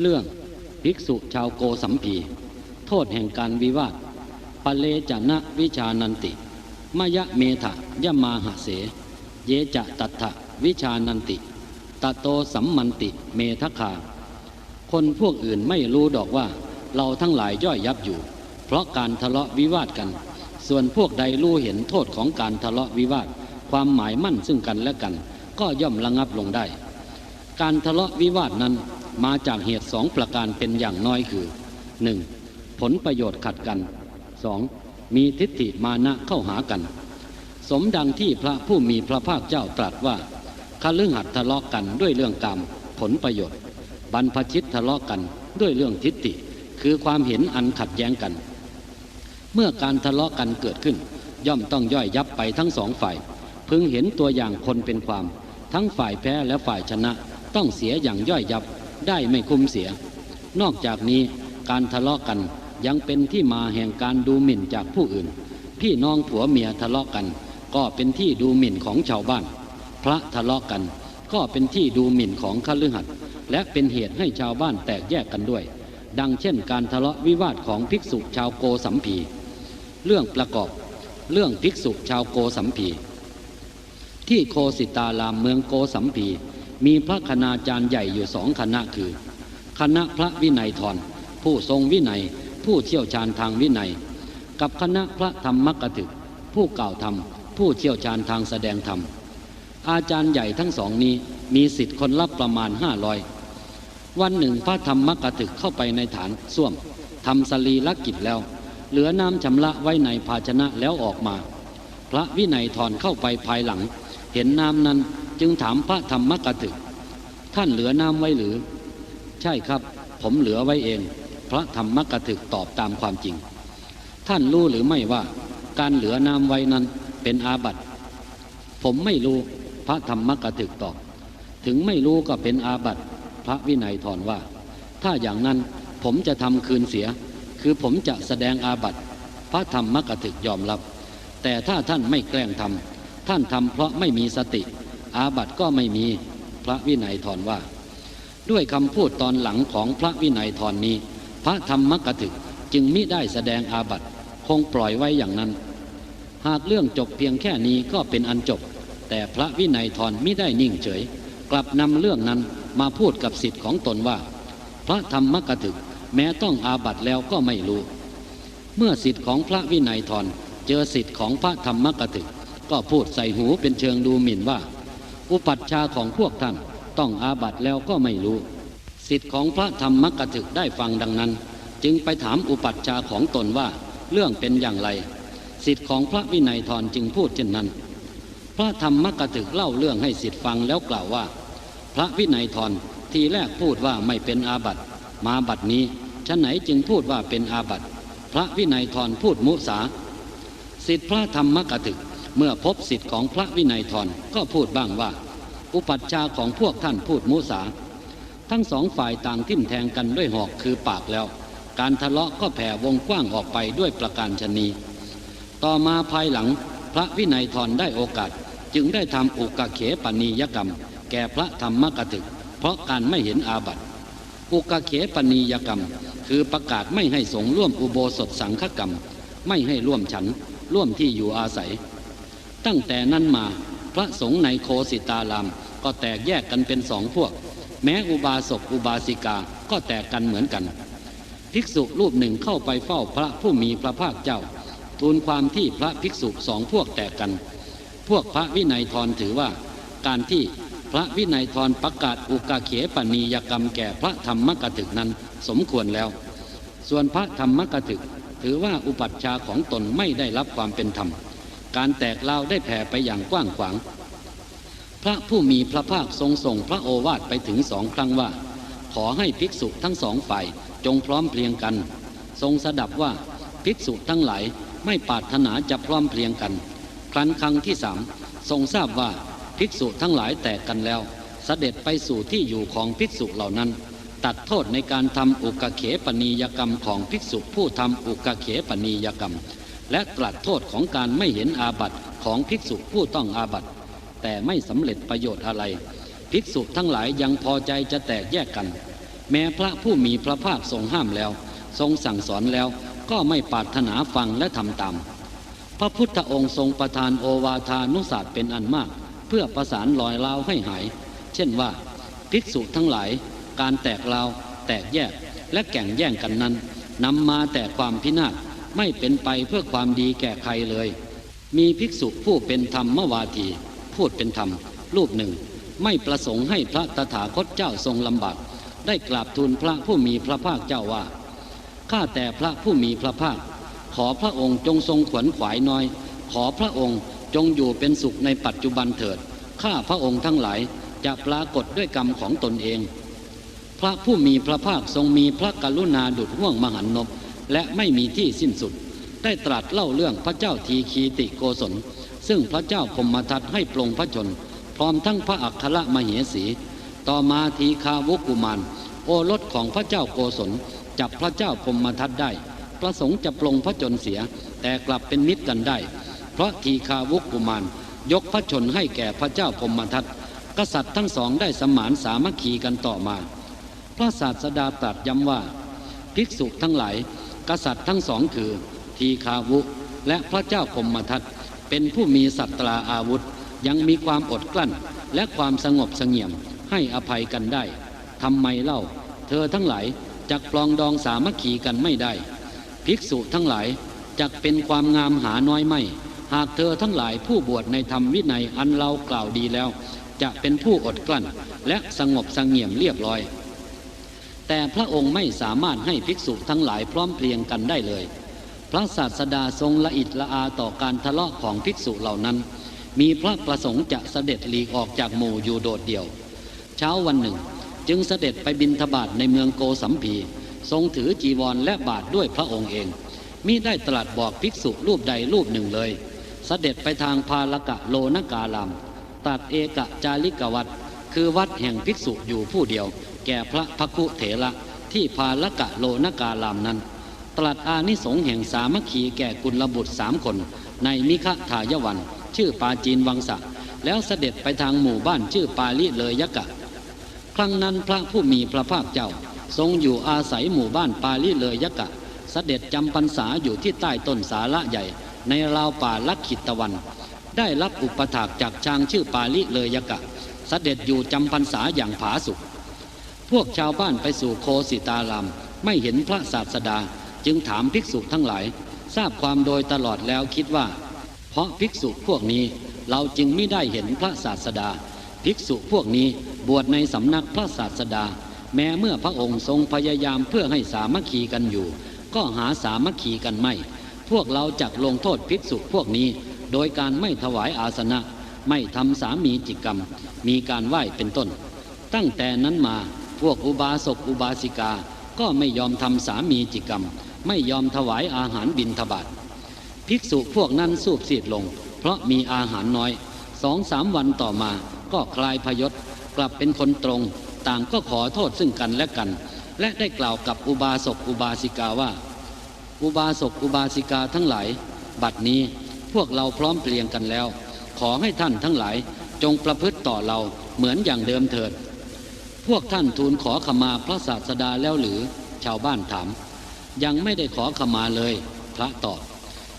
เรื่องภิกษุชาวโกสัมพี โทษแห่งการวิวาทปะเลจนะวิชานันติ มยะเมถะยะมาหะเส เยจะตัตะวิชานันติตะโตสัมมันติเมทคา คนพวกอื่นไม่รู้ดอกว่า เราทั้งหลายย่อยยับอยู่ เพราะการทะเลาะวิวาทกัน ส่วนพวกใดรู้เห็นโทษของการทะเลาะวิวาท ความหมายมั่นซึ่งกันและกัน ก็ย่อมระงับลงได้ การทะเลาะวิวาทนั้น มาจากเหตุสองประการเป็นอย่างน้อยคือ 1. ผลประโยชน์ขัดกัน 2. มีทิฏฐิมานะเข้าหากัน สมดังที่พระผู้มีพระภาคเจ้าตรัสว่าคฤหัสถ์ทะเลาะกันด้วยเรื่องกรรมผลประโยชน์ บรรพชิตทะเลาะกันด้วยเรื่องทิฏฐิ คือความเห็นอันขัดแย้งกัน เมื่อการทะเลาะกันเกิดขึ้น ย่อมต้องย่อยยับไปทั้งสองฝ่าย พึงเห็นตัวอย่างคนเป็นความ ทั้งฝ่ายแพ้และฝ่ายชนะต้องเสียอย่างย่อยยับ ได้ไม่คุ้มเสีย นอกจากนี้การทะเลาะกันยังเป็นที่มาแห่งการดูหมิ่นจากผู้อื่น พี่น้องผัวเมียทะเลาะกัน ก็เป็นที่ดูหมิ่นของชาวบ้าน พระทะเลาะกัน ก็เป็นที่ดูหมิ่นของคฤหัสถ์และเป็นเหตุให้ชาวบ้านแตกแยกกันด้วย ดังเช่น การทะเลาะวิวาทของภิกษุชาวโกสัมพี เรื่องประกอบ เรื่องภิกษุชาวโกสัมพี ที่โคสิตารามเมืองโกสัมพี มีพระคณาจารย์ใหญ่อยู่สองคณะคือ คณะพระวินัยทรผู้ทรงวินัย ผู้เชี่ยวชาญทางวินัย กับคณะพระธรรมกถึก ผู้กล่าวธรรม ผู้เชี่ยวชาญทางแสดงธรรม อาจารย์ใหญ่ทั้งสองนี้มีสิทธิ์คนรับประมาณห้าร้อยวันหนึ่งพระธรรมกถึกเข้าไปในฐานส้วมทำสรีลกิจแล้ว เหลือน้ำชำระไว้ในภาชนะแล้วออกมา พระวินัยทรเข้าไปภายหลัง เห็นน้ำนั้น จึงถามพระธรรมกถึก ท่านเหลือน้ำไว้หรือ ใช่ครับ ผมเหลือไว้เอง พระธรรมกถึกตอบตามความจริง ท่านรู้หรือไม่ว่า การเหลือน้ำไว้นั้นเป็นอาบัติ ผมไม่รู้พระธรรมกถึกตอบ ถึงไม่รู้ก็เป็นอาบัติ พระวินัยทรว่า ถ้าอย่างนั้นผมจะทำคืนเสีย คือผมจะแสดงอาบัติพระธรรมกถึกยอมรับ แต่ถ้าท่านไม่แกล้งทำท่านทำเพราะไม่มีสติ อาบัติก็ไม่มีพระวินัยทรว่า ด้วยคำพูดตอนหลังของพระวินัยทรนนี้ พระธรรมกถึกจึงมิได้แสดงอาบัติคงปล่อยไว้อย่างนั้น หากเรื่องจบเพียงแค่นี้ก็เป็นอันจบ แต่พระวินัยทรมิได้นิ่งเฉย กลับนำเรื่องนั้นมาพูดกับสิทธิ์ของตนว่า พระธรรมกถึกแม้ต้องอาบัติแล้วก็ไม่รู้ เมื่อสิทธิ์ของพระวินัยทรเจอสิทธิ์ของพระธรรมกถึก ก็พูดใส่หูเป็นเชิงดูหมิ่นว่า อุปัชฌาย์ของพวกท่านต้องอาบัตแล้วก็ไม่รู้ สิทธิ์ของพระธรรมกถึกได้ฟังดังนั้น จึงไปถามอุปัชฌาย์ของตนว่าเรื่องเป็นอย่างไร สิทธิ์ของพระวินัยทรจึงพูดเช่นนั้น พระธรรมกถึกเล่าเรื่องให้สิทธิ์ฟังแล้วกล่าวว่า พระวินัยทรทีแรกพูดว่าไม่เป็นอาบัตมาบัดนี้ฉะไหนจึงพูดว่าเป็นอาบัตพระวินัยทรพูดมุสาสิทธิพระธรรมกถึก เมื่อพบสิทธิ์ของพระวินัยทรก็พูดบ้างว่า อุปัชฌาย์ของพวกท่านพูดมุสา ทั้งสองฝ่ายต่างทิ่มแทงกันด้วยหอกคือปากแล้ว การทะเลาะก็แผ่วงกว้างออกไปด้วยประการชนี ต่อมาภายหลังพระวินัยทรได้โอกาส จึงได้ทำอุกเขปนียกรรม แก่พระธรรมกถึก เพราะการไม่เห็นอาบัติอุกเขปนียกรรม คือประกาศไม่ให้สงร่วมอุโบสถสังฆกรรม ไม่ให้ร่วมฉันร่วมที่อยู่อาศัย ตั้งแต่นั้นมา พระสงฆ์ในโคสิตาราม ก็แตกแยกกันเป็นสองพวก แม้อุบาสกอุบาสิกาก็แตกกันเหมือนกัน ภิกษุรูปหนึ่งเข้าไปเฝ้าพระผู้มีพระภาคเจ้า ทูลความที่พระภิกษุสองพวกแตกกัน พวกพระวินัยทรถือว่า การที่พระวินัยทรประกาศอุกาเขปนียกรรมแก่พระธรรมกถึกนั้นสมควรแล้ว ส่วนพระธรรมกถึกถือว่าอุปัชฌาย์ของตนไม่ได้รับความเป็นธรรม การแตกเล่าได้แผ่ไปอย่างกว้างขวาง พระผู้มีพระภาคทรงส่งพระโอวาทไปถึงสองครั้งว่า ขอให้ภิกษุทั้งสองฝ่ายจงพร้อมเพรียงกัน ทรงสดับว่าภิกษุทั้งหลายไม่ปรารถนาจะพร้อมเพรียงกัน ครั้นครั้งที่สามทรงทราบว่าภิกษุทั้งหลายแตกกันแล้ว เสด็จไปสู่ที่อยู่ของภิกษุเหล่านั้น ตัดโทษในการทำอุกเขปนียกรรมของภิกษุผู้ทำอุกเขปนียกรรม และตรัสโทษของการไม่เห็นอาบัติของภิกษุผู้ต้องอาบัติ แต่ไม่สำเร็จประโยชน์อะไร ภิกษุทั้งหลายยังพอใจจะแตกแยกกัน แม้พระผู้มีพระภาคทรงห้ามแล้ว ทรงสั่งสอนแล้วก็ไม่ปรารถนาฟังและทำตาม พระพุทธองค์ทรงประทานโอวาทานุศาสตร์เป็นอันมาก เพื่อประสานรอยราวให้หาย เช่นว่า ภิกษุทั้งหลาย การแตกราว แตกแยกและแก่งแย่งกันนั้นนำมาแต่ความพินาศ ไม่เป็นไปเพื่อความดีแก่ใครเลย มีภิกษุผู้เป็นธรรมมวาทีพูดเป็นธรรม รูปหนึ่ง ไม่ประสงค์ให้พระตถาคตเจ้าทรงลำบากได้กราบทูลพระผู้มีพระภาคเจ้าว่าข้าแต่พระผู้มีพระภาค ขอพระองค์จงทรงขวนขวายน้อย ขอพระองค์จงอยู่เป็นสุขในปัจจุบันเถิดข้าพระองค์ทั้งหลายจะปรากฏด้วยกรรมของตนเอง พระผู้มีพระภาคทรงมีพระกรุณาดุจห่วงมหันนบ และไม่มีที่สิ้นสุด ได้ตรัสเล่าเรื่องพระเจ้าทีคีติโกศล ซึ่งพระเจ้าพมทัตให้ปลงพระชน พร้อมทั้งพระอัครมเหสี ต่อมาทีคาวุกุมารโอรสของพระเจ้าโกศลจับพระเจ้าพมทัตได้ ประสงค์จะปลงพระชนเสีย แต่กลับเป็นมิตรกันได้ เพราะทีคาวุกุมารยกพระชนให้แก่พระเจ้าพมทัตกษัตริย์ทั้งสองได้สมานสามัคคีกันต่อมา พระศาสดาตรัสย้ำว่า ภิกษุทั้งหลาย กษัตริย์ทั้งสองคือ ทีคาวุ และพระเจ้าพมทัตเป็นผู้มีสัตราอาวุธ ยังมีความอดกลั้น และความสงบเสงี่ยมให้อภัยกันได้ทำไมเล่า เธอทั้งหลายจักปลองดองสามัคคีกันไม่ได้ ภิกษุทั้งหลายจักเป็นความงามหาน้อยไม่ หากเธอทั้งหลายผู้บวชในธรรมวินัยอันเรากล่าวดีแล้ว จะเป็นผู้อดกลั้น และสงบเสงี่ยมเรียบร้อย แต่พระองค์ไม่สามารถให้ภิกษุทั้งหลายพร้อมเพรียงกันได้เลย พระศาสดาทรงละอิดละอาต่อการทะเลาะของภิกษุเหล่านั้น มีพระประสงค์จะเสด็จหลีกออกจากหมู่อยู่โดดเดี่ยว เช้าวันหนึ่ง จึงเสด็จไปบินทบาทในเมืองโกสัมพีทรงถือจีวรและบาทด้วยพระองค์เองมิได้ตรัสบอกภิกษุรูปใดรูปหนึ่งเลย เสด็จไปทางพาลกะโลนกาลามตัดเอกจาริกวัดคือวัดแห่งภิกษุอยู่ผู้เดียว แก่พระพักุเถระที่พาลกะโลนกาลามนั้น ตรัสอานิสงส์แห่งสามัคคีแก่กุลบุตรสามคน ในนิคทายวัน ชื่อปาจีนวังสะ แล้วเสด็จไปทางหมู่บ้านชื่อปาลิเลยยกะ ครั้งนั้นพระผู้มีพระภาคเจ้า ทรงอยู่อาศัยหมู่บ้านปาลิเลยยกะ เสด็จจำพรรษาอยู่ที่ใต้ต้นสาละใหญ่ ในราวป่าลักขิตตะวัน ได้รับอุปถากจากช้างชื่อปาลิเลยยกะ เสด็จอยู่จำพรรษาอย่างผาสุก พวกชาวบ้านไปสู่โคสิตารามไม่เห็นพระศาสดาจึงถามภิกษุทั้งหลาย ทราบความโดยตลอดแล้วคิดว่า เพราะภิกษุพวกนี้เราจึงไม่ได้เห็นพระศาสดา ภิกษุพวกนี้บวชในสำนักพระศาสดา แม้เมื่อพระองค์ทรงพยายามเพื่อให้สามัคคีกันอยู่ ก็หาสามัคคีกันไม่ พวกเราจักลงโทษภิกษุพวกนี้ โดยการไม่ถวายอาสนะ ไม่ทำสามีจิกรรม มีการไหว้เป็นต้น ตั้งแต่นั้นมา พวกอุบาสกอุบาสิกา ก็ไม่ยอมทำสามีจิกรรม ไม่ยอมถวายอาหารบิณฑบาตภิกษุพวกนั้นสูบสีดลง เพราะมีอาหารน้อยสองสามวันต่อมาก็คลายพยศกลับเป็นคนตรง ต่างก็ขอโทษซึ่งกันและกัน และได้กล่าวกับอุบาสกอุบาสิกาว่า อุบาสกอุบาสิกาทั้งหลาย บัดนี้พวกเราพร้อมเพรียงกันแล้ว ขอให้ท่านทั้งหลายจงประพฤติต่อเราเหมือนอย่างเดิมเถิด พวกท่านทูลขอขมาพระศาสดาแล้วหรือ ชาวบ้านถาม ยังไม่ได้ขอขมาเลย พระตอบ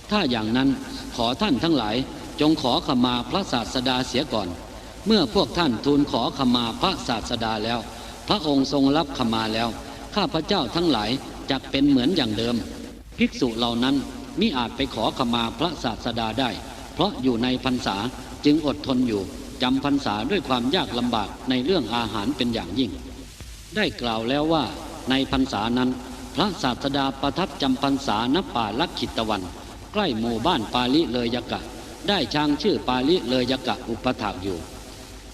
ถ้าอย่างนั้นขอท่านทั้งหลาย จงขอขมาพระศาสดาเสียก่อน เมื่อพวกท่านทูลขอขมาพระศาสดาแล้ว พระองค์ทรงรับขมาแล้ว ข้าพระเจ้าทั้งหลายจักเป็นเหมือนอย่างเดิม ภิกษุเหล่านั้นมิอาจไปขอขมาพระศาสดาได้ เพราะอยู่ในพรรษาจึงอดทนอยู่ จำพรรษาด้วยความยากลำบากในเรื่องอาหารเป็นอย่างยิ่ง ได้กล่าวแล้วว่าในพรรษานั้น พระศาสดาประทับจำพรรษาณป่าลักขิตวัน ใกล้หมู่บ้านปาลิเลยกะ ได้ช้างชื่อปาลิเลยกะอุปถากอยู่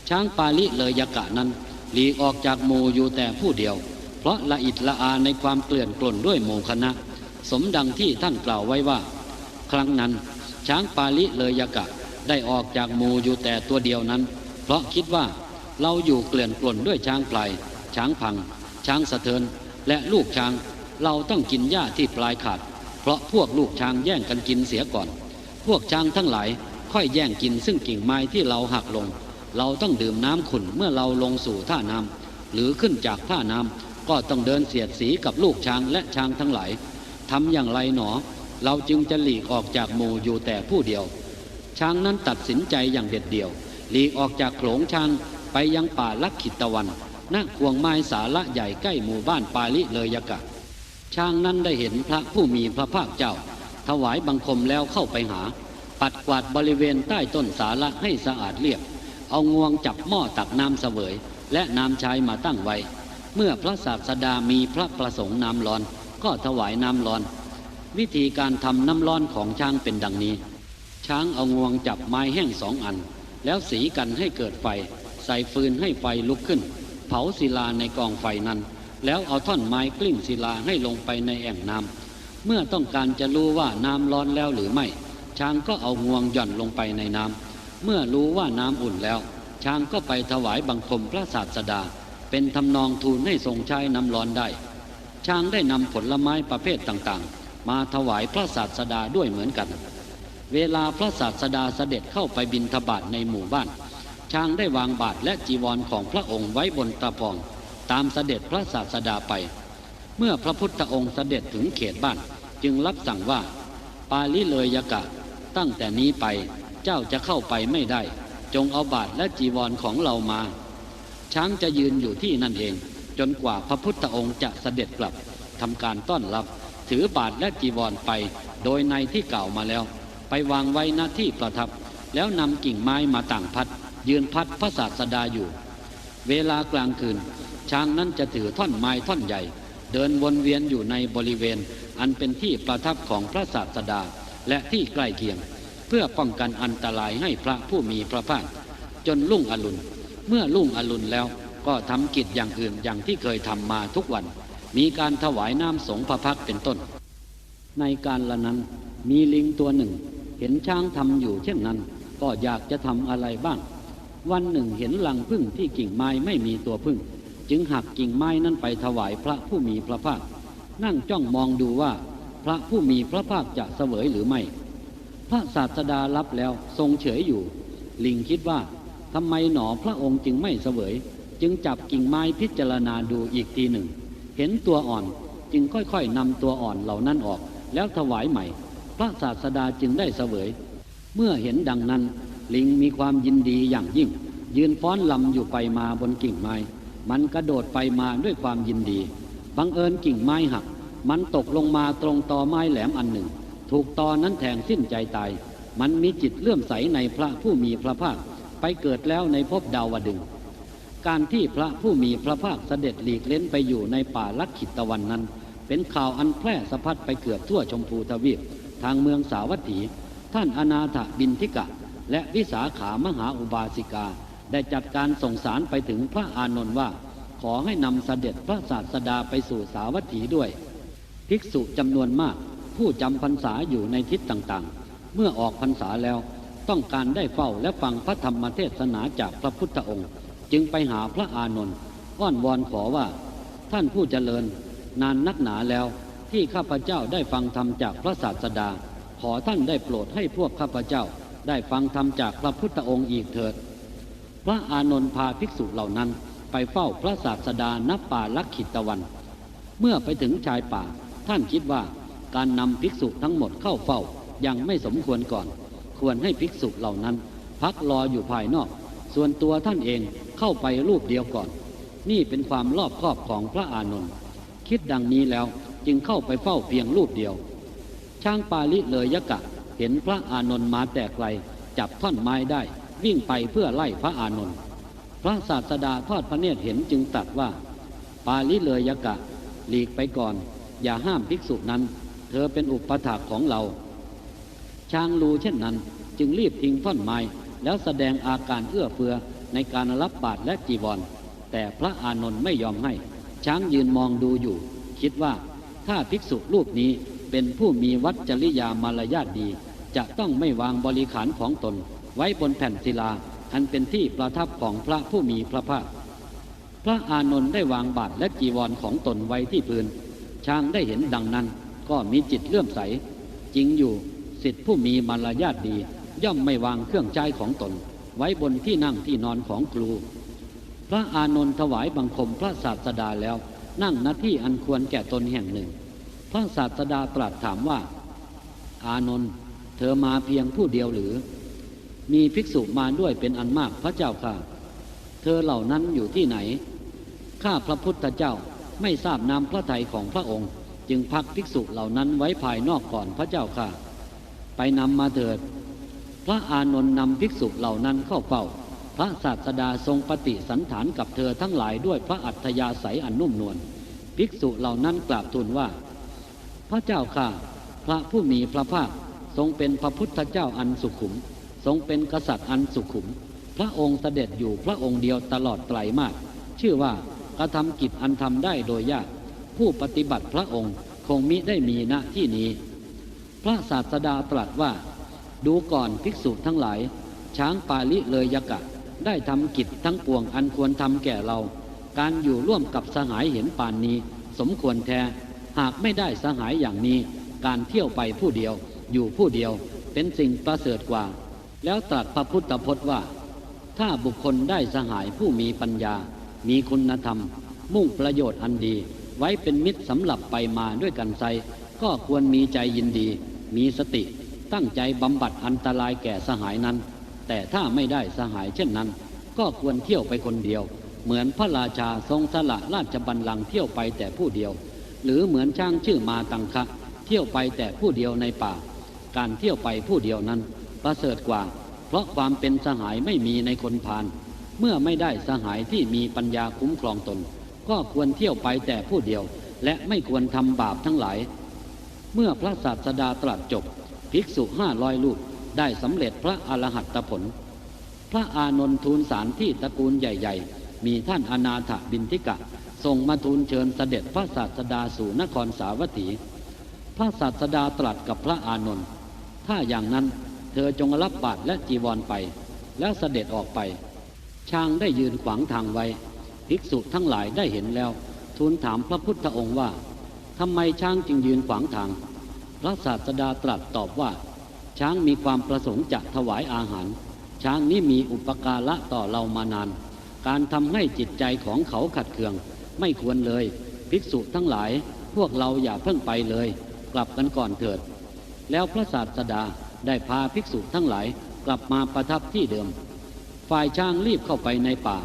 ช้างปาลิเลยกะนั้นหลีกออกจากหมู่อยู่แต่ผู้เดียว เพราะละอิดละอาในความเกลื่อนกล่นด้วยหมู่คณะ สมดังที่ท่านกล่าวไว้ว่า ครั้งนั้นช้างปาลิเลยยกะ ได้ออกจากหมู่อยู่แต่ตัวเดียวนั้น เพราะคิดว่าเราอยู่เกลื่อนกล่นด้วยช้างพลายช้างพัง ช้างสะเทินและลูกช้าง เราต้องกินหญ้าที่ปลายขาด เพราะพวกลูกช้างแย่งกันกินเสียก่อน พวกช้างทั้งหลายค่อยแย่งกินซึ่งกิ่งไม้ที่เราหักลง เราต้องดื่มน้ำขุ่นเมื่อเราลงสู่ท่าน้ำหรือขึ้นจากท่าน้ำก็ต้องเดินเสียดสีกับลูกช้างและช้างทั้งหลายทำอย่างไรหนอ เราจึงจะหลีกออกจากหมู่อยู่แต่ผู้เดียว ช้างนั้นตัดสินใจอย่างเด็ดเดี่ยว หลีกออกจากโขลงช้างไปยังป่าลักขิตวันณควงไม้สาละใหญ่ใกล้หมู่บ้านปาลิเลยกะ ช้างนั้นได้เห็นพระผู้มีพระภาคเจ้า ถวายบังคมแล้วเข้าไปหา ปัดกวาดบริเวณใต้ต้นสาละให้สะอาดเรียบ เอางวงจับหม้อตักน้ำเสวย และน้ำใช้มาตั้งไว้ เมื่อพระศาสดามีพระประสงค์น้ำร้อน ก็ถวายน้ำร้อน วิธีการทำน้ำร้อนของช้างเป็นดังนี้ ช้างเอางวงจับไม้แห้งสองอัน แล้วสีกันให้เกิดไฟ ใส่ฟืนให้ไฟลุกขึ้น เผาศิลาในกองไฟนั้น แล้วเอาท่อนไม้กลิ้งศิลาให้ลงไปในแอ่งน้ำเมื่อต้องการจะรู้ว่าน้ำร้อนแล้วหรือไม่ ช้างก็เอางวงหย่อนลงไปในน้ำเมื่อรู้ว่าน้ำอุ่นแล้ว ช้างก็ไปถวายบังคมพระศาสดา เป็นทำนองทูลให้ทรงใช้น้ำร้อนได้ ช้างได้นำผลไม้ประเภทต่างๆ มาถวายพระศาสดาด้วยเหมือนกัน เวลาพระศาสดาเสด็จเข้าไปบินทบาทในหมู่บ้าน ช้างได้วางบาทและจีวรของพระองค์ไว้บนตะพอง ตามเสด็จพระศาสดาไป เมื่อพระพุทธองค์เสด็จถึงเขตบ้าน จึงรับสั่งว่า ปาลิเลยยกะ ตั้งแต่นี้ไปเจ้าจะเข้าไปไม่ได้ จงเอาบาทและจีวรของเรามา ช้างจะยืนอยู่ที่นั่นเอง จนกว่าพระพุทธองค์จะเสด็จกลับทำการต้อนรับ ถือบาทและจีวรไป โดยในที่เก่ามาแล้ว ไปวางไว้หน้าที่ประทับ แล้วนำกิ่งไม้มาต่างพัด ยืนพัดพระศาสดาอยู่ เวลากลางคืน ช้างนั้นจะถือท่อนไม้ท่อนใหญ่ เดินวนเวียนอยู่ในบริเวณ อันเป็นที่ประทับของพระศาสดาและที่ใกล้เคียง เพื่อป้องกันอันตรายให้พระผู้มีพระภาคจนลุ่งอรุณ เมื่อลุ่งอรุณแล้วก็ทำกิจอย่างอื่นอย่างที่เคยทำมาทุกวัน มีการถวายน้ำสงฆ์พระพักเป็นต้น ในการละนั้นมีลิงตัวหนึ่ง เห็นช้างทำอยู่เช่นนั้น ก็อยากจะทำอะไรบ้าง วันหนึ่งเห็นลังพึ่งที่กิ่งไม้ไม่มีตัวพึ่ง จึงหักกิ่งไม้นั้นไปถวายพระผู้มีพระภาค นั่งจ้องมองดูว่า พระผู้มีพระภาคจะเสวยหรือไม่ พระศาสดารับแล้วทรงเฉยอยู่ ลิงคิดว่าทำไมหนอพระองค์จึงไม่เสวย จึงจับกิ่งไม้พิจารณาดูอีกทีหนึ่ง เห็นตัวอ่อนจึงค่อยๆนำตัวอ่อนเหล่านั้นออก แล้วถวายใหม่ พระศาสดาจึงได้เสวย เมื่อเห็นดังนั้น ลิงมีความยินดีอย่างยิ่ง ยืนฟ้อนลำอยู่ไปมาบนกิ่งไม้ มันกระโดดไปมาด้วยความยินดี บังเอิญกิ่งไม้หัก มันตกลงมาตรงตอไม้แหลมอันหนึ่ง ถูกตอนั้นแทงสิ้นใจตาย มันมีจิตเลื่อมใสในพระผู้มีพระภาค ไปเกิดแล้วในภพดาวดึงการที่พระผู้มีพระภาคเสด็จหลีกเล้นไปอยู่ในป่าลักขิตวันนั้น เป็นข่าวอันแพร่สะพัดไปเกือบทั่วชมพูทวีป ทางเมืองสาวัตถี ท่านอนาถบินทิกะ และวิสาขามหาอุบาสิกา ได้จัดการส่งสารไปถึงพระอานนท์ว่า ขอให้นำเสด็จพระศาสดาไปสู่สาวัตถีด้วย ภิกษุจำนวนมาก ผู้จำพรรษาอยู่ในทิศต่างๆ เมื่อออกพรรษาแล้วต้องการได้เฝ้าและฟังพระธรรมเทศนาจากพระพุทธองค์ จึงไปหาพระอานนท์อ้อนวอนขอว่า ท่านผู้เจริญ นานนักหนาแล้ว ที่ข้าพเจ้าได้ฟังธรรมจากพระศาสดา ขอท่านได้โปรดให้พวกข้าพเจ้าได้ฟังธรรมจากพระพุทธองค์อีกเถิด พระอานนท์พาภิกษุเหล่านั้นไปเฝ้าพระศาสดาณป่าลักขิตวัน เมื่อไปถึงชายป่า ท่านคิดว่าการนำภิกษุทั้งหมดเข้าเฝ้ายังไม่สมควรก่อน ควรให้ภิกษุเหล่านั้น พักรออยู่ภายนอก ส่วนตัวท่านเองเข้าไปรูปเดียวก่อน นี่เป็นความรอบคอบของพระอานนท์คิดดังนี้แล้ว จึงเข้าไปเฝ้าเพียงรูปเดียว ช้างปาลิเลยยกะ เห็นพระอานนท์มาแต่ไกล จับท่อนไม้ได้ วิ่งไปเพื่อไล่พระอานนท์พระศาสดาทอดพระเนตรเห็นจึงตรัสว่า ปาลิเลยยกะ หลีกไปก่อน อย่าห้ามภิกษุนั้น เธอเป็นอุปถากของเรา ช้างรู้เช่นนั้นจึงรีบทิ้งท่อนไม้ แล้วแสดงอาการเอื้อเฟือในการรับบาตรและจีวร แต่พระอานนท์ไม่ยอมให้ ช้างยืนมองดูอยู่ คิดว่า ถ้าภิกษุรูปนี้เป็นผู้มีวัจริยามารยาทดี จะต้องไม่วางบริขารของตน ไว้บนแผ่นศิลา อันเป็นที่ประทับของพระผู้มีพระภาค พระอานนท์ได้วางบาตรและจีวรของตนไว้ที่พื้น ช้างได้เห็นดังนั้น ก็มีจิตเลื่อมใส จริงอยู่สิทธิผู้มีมารยาทดี ย่อมไม่วางเครื่องใช้ของตน ไว้บนที่นั่งที่นอนของครู พระอานนท์ถวายบังคมพระศาสดาแล้ว นั่งหน้าที่อันควรแก่ตนแห่งหนึ่ง พระศาสดาตรัสถามว่า อานนท์เธอมาเพียงผู้เดียวหรือ มีภิกษุมาด้วยเป็นอันมากพระเจ้าค่ะ เธอเหล่านั้นอยู่ที่ไหน ข้าพระพุทธเจ้าไม่ทราบนามพระทัยของพระองค์ จึงพักภิกษุเหล่านั้นไว้ภายนอกก่อนพระเจ้าค่ะ ไปนำมาเถิด พระอานนท์นำภิกษุเหล่านั้นเข้าเฝ้า พระศาสดาทรงปฏิสันฐานกับเธอทั้งหลายด้วยพระอัธยาศัยอันนุ่มนวลภิกษุเหล่านั้นกราบทูลว่า พระเจ้าข้าพระผู้มีพระภาคทรงเป็นพระพุทธเจ้าอันสุขุม ทรงเป็นกษัตริย์อันสุขุม พระองค์เสด็จอยู่พระองค์เดียวตลอดไตรมาสชื่อว่ากระทำกิจอันทำได้โดยยาก ผู้ปฏิบัติพระองค์คงมิได้มีณที่นี้ พระศาสดาตรัสว่า ดูก่อนภิกษุทั้งหลาย ช้างปาลิเลยยกะ ได้ทำกิจทั้งปวงอันควรทำแก่เรา การอยู่ร่วมกับสหายเห็นปานนี้ สมควรแท้ หากไม่ได้สหายอย่างนี้ การเที่ยวไปผู้เดียว อยู่ผู้เดียว เป็นสิ่งประเสริฐกว่า แล้วตรัสพระพุทธพจน์ว่า ถ้าบุคคลได้สหายผู้มีปัญญา มีคุณธรรม มุ่งประโยชน์อันดี ไว้เป็นมิตรสำหรับไปมาด้วยกันไซก็ควรมีใจยินดี มีสติ ตั้งใจบำบัดอันตรายแก่สหายนั้น แต่ถ้าไม่ได้สหายเช่นนั้น ก็ควรเที่ยวไปคนเดียว เหมือนพระราชาทรงสละราชบัลลังก์เที่ยวไปแต่ผู้เดียว หรือเหมือนช่างชื่อมาตังคะ เที่ยวไปแต่ผู้เดียวในป่า การเที่ยวไปผู้เดียวนั้น ประเสริฐกว่า เพราะความเป็นสหายไม่มีในคนพาลเมื่อไม่ได้สหายที่มีปัญญาคุ้มครองตน ก็ควรเที่ยวไปแต่ผู้เดียว และไม่ควรทำบาปทั้งหลาย เมื่อพระศาสดาตรัสจบ ภิกษุห้าร้อยลูก ได้สำเร็จพระอรหัตผล พระอานนทูลสารที่ตระกูลใหญ่ ๆ มีท่านอนาถบินทิกะส่งมาทูลเชิญเสด็จพระศาสดาสู่นครสาวัตถี พระศาสดาตรัสกับพระอานนท์ถ้าอย่างนั้นเธอจงรับบาตรและจีวรไป แล้วเสด็จออกไป ช้างได้ยืนขวางทางไว้ ภิกษุทั้งหลายได้เห็นแล้ว ทูลถามพระพุทธองค์ว่าทำไมช้างจึงยืนขวางทาง พระศาสดาตรัสตอบว่า ช้างมีความประสงค์จะถวายอาหาร ช้างนี้มีอุปการะต่อเรามานาน การทำให้จิตใจของเขาขัดเคือง ไม่ควรเลย ภิกษุทั้งหลาย พวกเราอย่าเพิ่งไปเลย กลับกันก่อนเถิด แล้วพระศาสดาได้พาภิกษุทั้งหลายกลับมาประทับที่เดิม ฝ่ายช้างรีบเข้าไปในป่า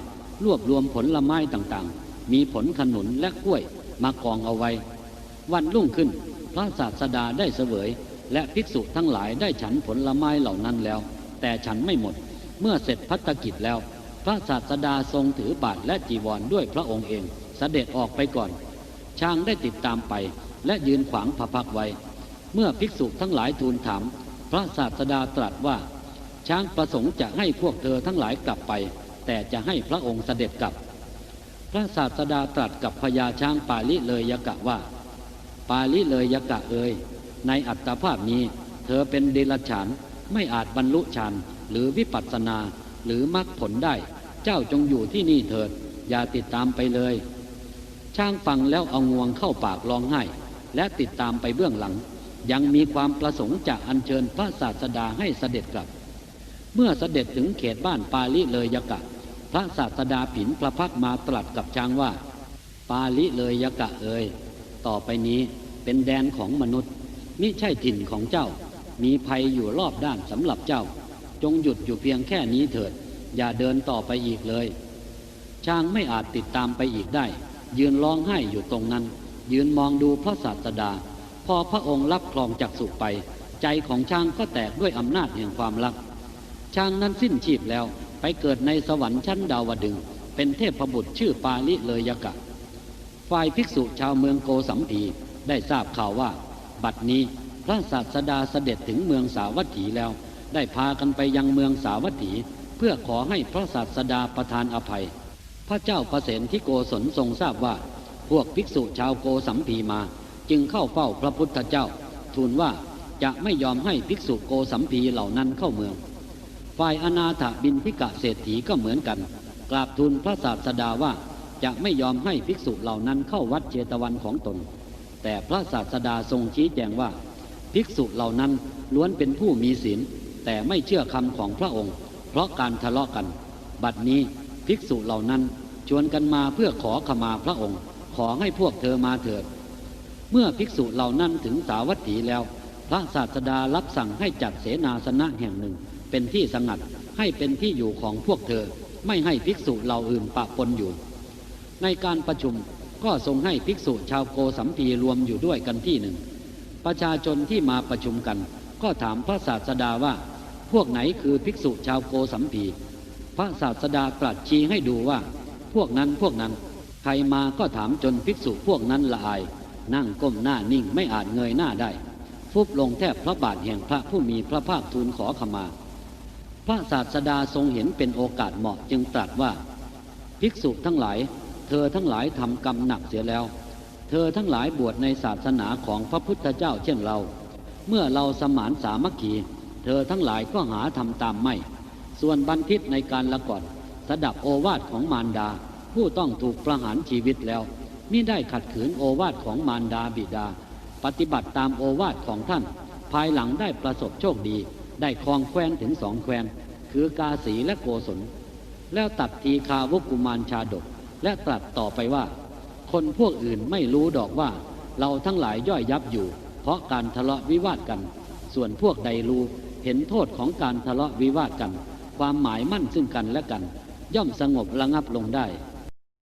รวบรวมผลลไม้ต่างๆ มีผลขนุนและกล้วยมากองเอาไว้ วันรุ่งขึ้น พระศาสดาได้เสวย และภิกษุทั้งหลายได้ฉันผลไม้เหล่านั้นแล้ว แต่ฉันไม่หมด เมื่อเสร็จพัฒกิจแล้ว พระศาสดาทรงถือบาทและจีวรด้วยพระองค์เองเสด็จออกไปก่อน ช้างได้ติดตามไป และยืนขวางพระพักไว้ เมื่อภิกษุทั้งหลายทูลถาม พระศาสดาตรัสว่า ช้างประสงค์จะให้พวกเธอทั้งหลายกลับไป แต่จะให้พระองค์เสด็จกลับ พระศาสดาตรัสกับพญาช้างปาลิเลยยกะว่า ปาลิเลยยกะเอย ในอัตภาพนี้ เธอเป็นเดรัจฉานไม่อาจบรรลุฌานหรือวิปัสสนาหรือมรรคผลได้ เจ้าจงอยู่ที่นี่เถิด อย่าติดตามไปเลย ช่างฟังแล้วเอางวงเข้าปากร้องไห้ และติดตามไปเบื้องหลัง ยังมีความประสงค์จะอัญเชิญพระศาสดาให้เสด็จกลับ เมื่อเสด็จถึงเขตบ้านปาลิเลยยกะ พระศาสดาผินพระพักมาตรัสกับช้างว่า ปาลิเลยยกะเอยต่อไปนี้เป็นแดนของมนุษย์ มิใช่ถิ่นของเจ้า มีภัยอยู่รอบด้านสำหรับเจ้า จงหยุดอยู่เพียงแค่นี้เถิด อย่าเดินต่อไปอีกเลย ช้างไม่อาจติดตามไปอีกได้ ยืนร้องไห้อยู่ตรงนั้น ยืนมองดูพระศาสดา พอพระองค์รับคลองจากสุไป ใจของช้างก็แตกด้วยอำนาจแห่งความรัก ช้างนั้นสิ้นชีพแล้วไปเกิดในสวรรค์ชั้นดาวดึงส์เป็นเทพบุตรชื่อปาลิเลยยกะ ฝ่ายภิกษุชาวเมืองโกสัมพีได้ทราบข่าวว่า บัดนี้พระศาสดาเสด็จถึงเมืองสาวัตถีแล้ว ได้พากันไปยังเมืองสาวัตถี เพื่อขอให้พระศาสดาประทานอภัย พระเจ้าประเสนที่โกศลทรงทราบว่า พวกภิกษุชาวโกสัมพีมา จึงเข้าเฝ้าพระพุทธเจ้า ทูลว่าจะไม่ยอมให้ภิกษุโกสัมพีเหล่านั้นเข้าเมือง ฝ่ายอนาถบินทิกะเศรษฐีก็เหมือนกัน กราบทูลพระศาสดาว่าจะไม่ยอมให้ภิกษุเหล่านั้นเข้าวัดเจตวันของตน แต่พระศาสดาทรงชี้แจงว่า ภิกษุเหล่านั้นล้วนเป็นผู้มีศีลแต่ไม่เชื่อคำของพระองค์ เพราะการทะเลาะกัน บัดนี้ภิกษุเหล่านั้นชวนกันมาเพื่อขอขมาพระองค์ ขอให้พวกเธอมาเถิด เมื่อภิกษุเหล่านั้นถึงสาวัตถีแล้ว พระศาสดารับสั่งให้จัดเสนาสนะแห่งหนึ่ง เป็นที่สงัดให้เป็นที่อยู่ของพวกเธอ ไม่ให้ภิกษุเหล่าอื่นปะปนอยู่ ในการประชุม ก็ทรงให้ภิกษุชาวโกสัมพีรวมอยู่ด้วยกันที่หนึ่ง ประชาชนที่มาประชุมกัน ก็ถามพระศาสดาว่า พวกไหนคือภิกษุชาวโกสัมพีพระศาสดาตรัสชี้ให้ดูว่า พวกนั้นพวกนั้น ใครมาก็ถามจนภิกษุพวกนั้นละอาย นั่งก้มหน้านิ่งไม่อาจเงยหน้าได้ ฟุบลงแทบพระบาทแห่งพระผู้มีพระภาคทูลขอขมา พระศาสดาทรงเห็นเป็นโอกาสเหมาะจึงตรัสว่า ภิกษุทั้งหลาย เธอทั้งหลายทำกรรมหนักเสียแล้ว เธอทั้งหลายบวชในศาสนาของพระพุทธเจ้าเช่นเรา เมื่อเราสมานสามัคคี เธอทั้งหลายก็หาทำตามไม่ ส่วนบันทิตในการละกอนสดับโอวาทของมารดา ผู้ต้องถูกประหารชีวิตแล้วมิได้ขัดขืนโอวาทของมารดาบิดา ปฏิบัติตามโอวาทของท่าน ภายหลังได้ประสบโชคดี ได้ครองแคว้นถึงสองแคว้น คือกาสีและโกศลแล้วตัดทีคาวุกุมารชาดก และตรัสต่อไปว่า คนพวกอื่นไม่รู้ดอกว่า เราทั้งหลายย่อยยับอยู่ เพราะการทะเลาะวิวาทกัน ส่วนพวกใดรู้เห็นโทษของการทะเลาะวิวาทกัน ความหมายมั่นซึ่งกันและกัน ย่อมสงบระงับลงได้